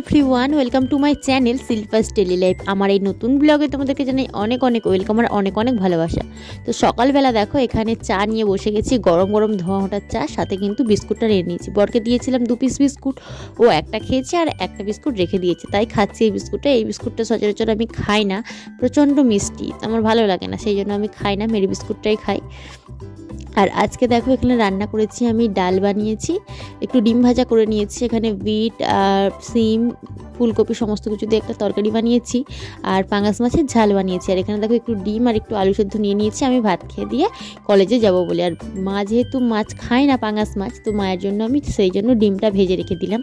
Everyone welcome to my channel সিলভাস daily life আমার এই নতুন ব্লগে তোমাদেরকে জানাই অনেক অনেক ওয়েলকাম আর অনেক অনেক ভালোবাসা। তো সকালবেলা দেখো, এখানে চা নিয়ে বসে গেছি, গরম গরম ধোঁয়া চা, সাথে কিন্তু বিস্কুটটা নিয়ে নিয়েছি। বরকে দিয়েছিলাম দু পিস বিস্কুট, ও একটা খেয়েছে আর একটা বিস্কুট রেখে দিয়েছে। তাই খাচ্ছি এই বিস্কুটটা এই বিস্কুটটা সচরাচর আমি খাই না, প্রচণ্ড মিষ্টি, আমার ভালো লাগে না, সেই জন্য আমি খাই না, মেরি বিস্কুটটাই খাই। আর আজকে দেখো এখানে রান্না করেছি আমি ডাল বানিয়েছি, একটু ডিম ভাজা করে নিয়েছি, এখানে বিট আর সিম, ফুলকপি সমস্ত কিছু দিয়ে একটা তরকারি বানিয়েছি আর পাঙাশ মাছের ঝাল বানিয়েছি। আর এখানে দেখো একটু ডিম আর একটু আলু সেদ্ধ নিয়ে নিয়েছি, আমি ভাত খেয়ে দিয়ে কলেজে যাব বলে। আর মা যেহেতু মাছ খায় না পাঙাশ মাছ, তো মায়ের জন্য আমি সেই জন্য ডিমটা ভেজে রেখে দিলাম।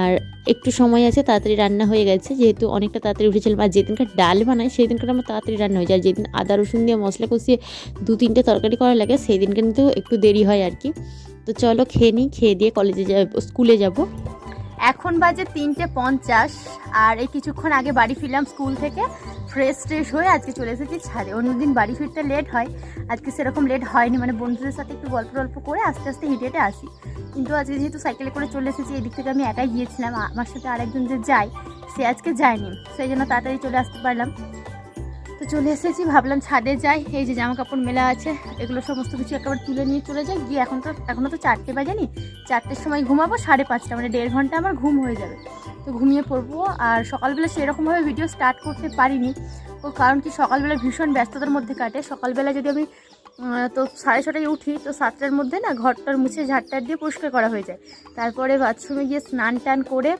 আর একটু সময় আছে, তাড়াতাড়ি রান্না হয়ে গেছে, যেহেতু অনেকটা তাড়াতাড়ি উঠেছিলাম আর যেদিনকার ডাল বানায় সেই দিনকার আমার তাড়াতাড়ি রান্না হয়ে যায়। আর যেদিন আদা রসুন দিয়ে মশলা কষিয়ে দু তিনটে তরকারি করা লাগে সেই দিন কিন্তু একটু দেরি হয় আর কি। তো চলো খেয়ে নিই, খেয়ে দিয়ে কলেজে স্কুলে যাব। এখন বাজে তিনটে পঞ্চাশ, আর এই কিছুক্ষণ আগে বাড়ি ফিরলাম স্কুল থেকে। ফ্রেশ ট্রেশ হয়ে আজকে চলে এসেছি, ছাদে। অন্যদিন বাড়ি ফিরতে লেট হয়। আজকে সেরকম লেট হয়নি মানে বন্ধুদের সাথে একটু গল্প টল্প করে আস্তে আস্তে হেঁটে হেঁটে আসি। কিন্তু আজকে যেহেতু সাইকেলে করে চলে এসেছি এই দিক থেকে আমি একাই গিয়েছিলাম। আমার সাথে আরেকজন যে যায়, সে আজকে যায়নি। সেই জন্য তাড়াতাড়ি চলে আসতে পারলাম। তো চলে এসেছি, ভাবলাম ছাদে যাই। এই যে জামা কাপড় মেলা আছে, এগুলো সমস্ত কিছু একেবারে তুলে নিয়ে চলে যাই। গিয়ে এখন তো এখনও তো চারটে বাজেনি। চারটের সময় ঘুমাবো, সাড়ে পাঁচটা মানে দেড় ঘণ্টা আমার ঘুম হয়ে যাবে। তো ঘুমিয়ে পড়ব। আর সকালবেলা সেরকমভাবে ভিডিও স্টার্ট করতে পারিনি। ও কারণ কি, সকালবেলা ভীষণ ব্যস্ততার মধ্যে কাটে। সকালবেলা যদি আমি তো সাড়ে ছটায় উঠি, তো সাতটার মধ্যে না ঘরটার মুছে ঝাড়টার দিয়ে পরিষ্কার করা হয়ে যায়। তারপরে বাথরুমে গিয়ে স্নান টান করে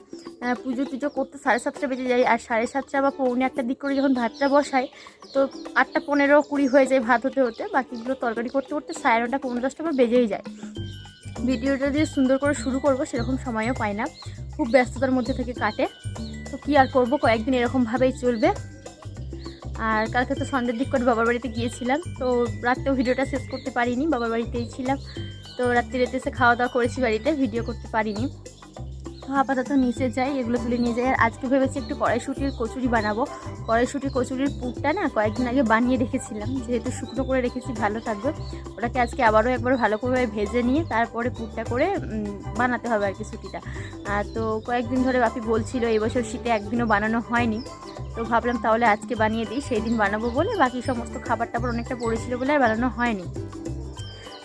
পুজো টুজো করতে সাড়ে সাতটা বেজে যায়। আর সাড়ে সাতটা বা পৌনে একটার দিক করে যখন ভাতটা বসাই, তো আটটা পনেরো কুড়ি হয়ে যায় ভাত হতে হতে। বাকিগুলো তরকারি করতে করতে সাড়ে নটা পনেরো দশটা আমার বেজেই যায়। ভিডিওটা দিয়ে সুন্দর করে শুরু করব, সেরকম সময়ও পাই না। খুব ব্যস্ততার মধ্যে থেকে কাটে। তো কী আর করব? কয়েকদিন এরকমভাবেই চলবে। আর কালকে তো সন্ধ্যের দিক করে বাবার বাড়িতে গিয়েছিলাম, তো রাত্রেও ভিডিওটা শেষ করতে পারিনি, বাবার বাড়িতেই ছিলাম। তো রাত্রিরেতে এসে খাওয়া দাওয়া করেছি বাড়িতে, ভিডিও করতে পারিনি। তো আপাতত নিচে যাই, এগুলো তুলে নিয়ে যাই। আর আজকে ভেবেছি একটু কড়াইশুটির কচুরি বানাবো। কড়াইশুটির কচুরির পুরটা না কয়েকদিন আগে বানিয়ে রেখেছিলাম, যেহেতু শুকনো করে রেখেছি, ভালো থাকবে। ওটাকে আজকে আবারও একবার ভালো করে ভেজে নিয়ে তারপরে পুরটা করে বানাতে হবে আর কি আর তো কয়েকদিন ধরে বাপি বলছিল, এই বছর শীতে একদিনও বানানো হয়নি। তো ভাবলাম তাহলে আজকে বানিয়ে দিই সেই দিন বানাবো বলে বাকি সমস্ত খাবার টাবার অনেকটা পড়েছিল বলে আর বানানো হয়নি।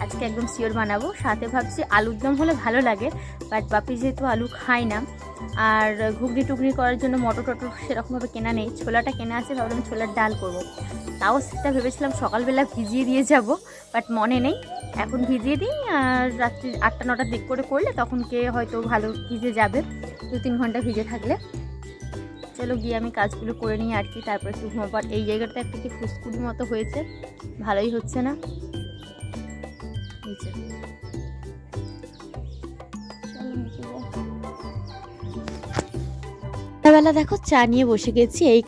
আজকে একদম শিওর বানাবো। সাথে ভাবছি আলুর দম হলে ভালো লাগে বাট বাপি যেহেতু আলু খায় না, আর ঘুগনি টুগনি করার জন্য মটর টটর সেরকমভাবে কেনা নেই, ছোলাটা কেনা আছে, ভাবলাম ছোলার ডাল করব। তাও সেটা ভেবেছিলাম সকালবেলা ভিজিয়ে দিয়ে যাব বাট মনে নেই। এখন ভিজিয়ে দিই, আর রাত্রি আটটা নটার দিক করে করলে তখন কে হয়তো ভালো ভিজে যাবে দু তিন ঘণ্টা ভিজে থাকলে। চলো গিয়ে আমি কাজগুলো করে নিয়ে কি তারপরে একটু ঘুমাবার এই জায়গাটা একটা কি ফুসকুড়ি মতো হয়েছে, ভালোই হচ্ছে না? সকালবেলা দেখো চা নিয়ে বসে গেছি। এই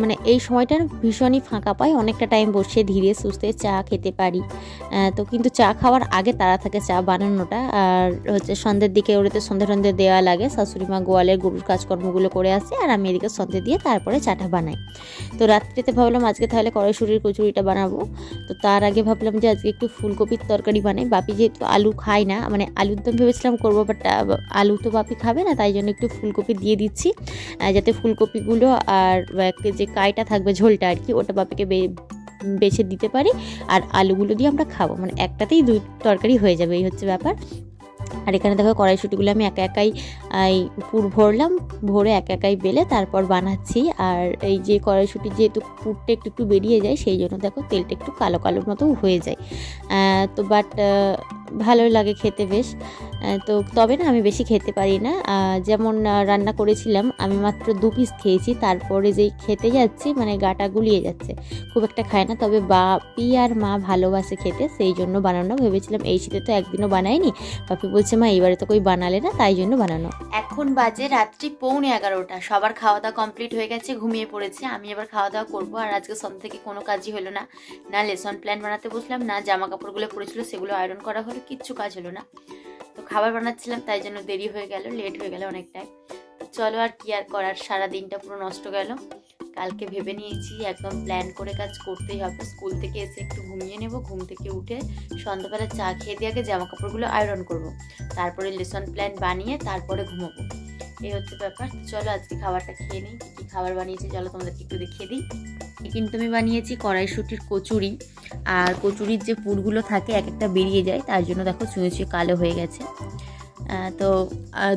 মানে এই সময়টা ভীষণই ফাঁকা পাই। অনেকটা টাইম বসে ধীরে সুস্থে চা খেতে পারি। তো কিন্তু চা খাওয়ার আগে তারা থাকে চা বানানোটা। আর হচ্ছে সন্ধ্যের দিকে ওটাতে সন্ধ্যে সন্ধ্যে দেওয়া লাগে। শাশুড়ি মা গোয়ালের গরুর কাজকর্মগুলো করে আসে আর আমি এদিকে সন্ধ্যে দিয়ে তারপরে চাটা বানাই। তো রাত্রিতে ভাবলাম আজকে তাহলে কড়াইশুটির কচুরিটা বানাবো। তো তার আগে ভাবলাম যে আজকে একটু ফুলকপির তরকারি বানাই। বাপি যেহেতু আলু খায় না মানে আলুর দম ভেবেছিলাম করব বাট আলু তো বাপি খাবে না, তাই জন্য একটু ফুলকপি দিয়ে দিচ্ছি। যাতে ফুলকপিগুলো আর যে কাইটা থাকবে ঝোলটা আর কি, ওটা বাপিকে বেছে দিতে পারি। আর আলুগুলো দিয়ে আমরা খাব। মানে একটাতেই দুই তরকারি হয়ে যাবে, এই হচ্ছে ব্যাপার। আর এখানে দেখো কড়াইশুটিগুলো আমি একা একাই পুর ভরলাম। ভরে একা একাই বেলে তারপর বানাচ্ছি। আর এই যে কড়াইশুটি যেহেতু পুরটা একটু একটু বেরিয়ে যায়, সেই জন্য দেখো তেলটা একটু কালো কালো মতো হয়ে যায়। তো বাট ভালোই লাগে খেতে বেশ। তো তবে না আমি বেশি খেতে পারি না। যেমন রান্না করেছিলাম, আমি মাত্র দু পিস খেয়েছি, তারপরে যেই খেতে যাচ্ছি মানে গাটা গুলিয়ে যাচ্ছে। খুব একটা খায় না, তবে বাপি আর মা ভালোবাসে খেতে, সেই জন্য বানানো। ভেবেছিলাম এই শীতে তো একদিনও বানায়নি বাপি বলছে, মা, এবারে তো কই বানালে না, তাই জন্য বানানো। এখন বাজে রাত্রি পৌনে এগারোটা, সবার খাওয়া দাওয়া কমপ্লিট হয়ে গেছে, ঘুমিয়ে পড়েছে। আমি এবার খাওয়া দাওয়া করব, আর আজকে সন্ধ্যা থেকে কোনো কাজই হলো না। না লেসন প্ল্যান বানাতে বসলাম, না জামা কাপড়গুলো পড়েছিল, সেগুলো আয়রন করা হলো, কিচ্ছু কাজ হলো না। তো খাবার বানাচ্ছিলাম, তাই জন্য দেরি হয়ে গেল লেট হয়ে গেল অনেকটাই। চলো আর কি আর করার সারা দিনটা পুরো নষ্ট গেল। কালকে ভেবে নিয়েছি, একদম প্ল্যান করে কাজ করতেই হবে। স্কুল থেকে এসে একটু ঘুমিয়ে নেব, ঘুম থেকে উঠে সন্ধ্যাবেলা চা খেয়ে দিয়ে আগে জামা কাপড়গুলো আয়রন করব। তারপরে লেসন প্ল্যান বানিয়ে তারপরে ঘুমাবো। এই হচ্ছে ব্যাপার। চলো আজকে খাবারটা খেয়ে নিই, কী কী খাবার বানিয়েছি চলো তোমাদেরকে একটু দেখিয়ে দিই। কিন্তু আমি বানিয়েছি কড়াইশুটির কচুরি। আর কচুরির যে পুরগুলো থাকে, এক একটা বেরিয়ে যায়। তার জন্য দেখো ছুঁয়ে ছুঁয়ে কালো হয়ে গেছে। তো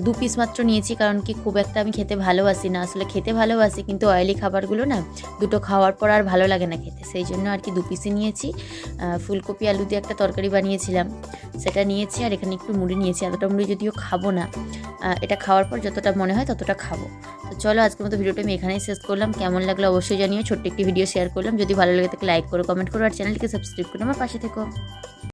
দু পিস মাত্র নিয়েছি কারণ কি খুব একটা আমি খেতে ভালোবাসি না। আসলে খেতে ভালোবাসি কিন্তু অয়েলি খাবারগুলো না দুটো খাওয়ার পর আর ভালো লাগে না খেতে। সেই জন্য আর কি দু পিসই নিয়েছি। ফুলকপি, আলু দিয়ে একটা তরকারি বানিয়েছিলাম। সেটা নিয়েছি আর এখানে একটু মুড়ি নিয়েছি। এতটা মুড়ি যদিও খাব না এটা খাওয়ার পর যতটা মনে হয় ততটা খাব। তো চলো আজকের মতো ভিডিওটা আমি এখানেই শেষ করলাম। কেমন লাগল অবশ্যই জানিও। ছোট্ট একটি ভিডিও শেয়ার করলাম। যদি ভালো লাগে তাকে লাইক করো কমেন্ট করো আর চ্যানেলটিকে সাবস্ক্রাইব করো। আমার পাশে থেকো।